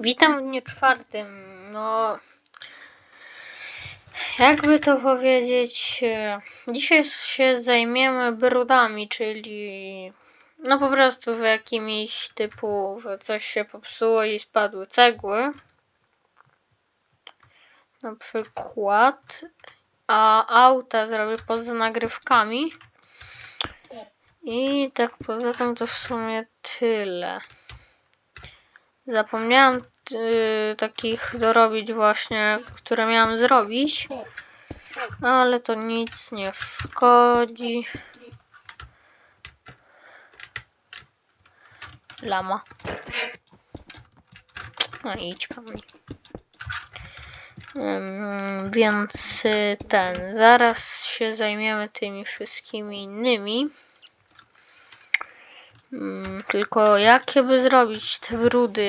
Witam w dniu czwartym. No, jakby to powiedzieć, e, dzisiaj się zajmiemy brudami, czyli no po prostu w jakimś typu, że coś się popsuło i spadły cegły. Na przykład. A auta zrobię poza nagrywkami. I tak poza tym to w sumie tyle. Zapomniałam y, takich dorobić właśnie, które miałam zrobić. Ale to nic nie szkodzi. Lama. No idź. Ym, więc y, ten, zaraz się zajmiemy tymi wszystkimi innymi. Mm, tylko jakie by zrobić te brudy?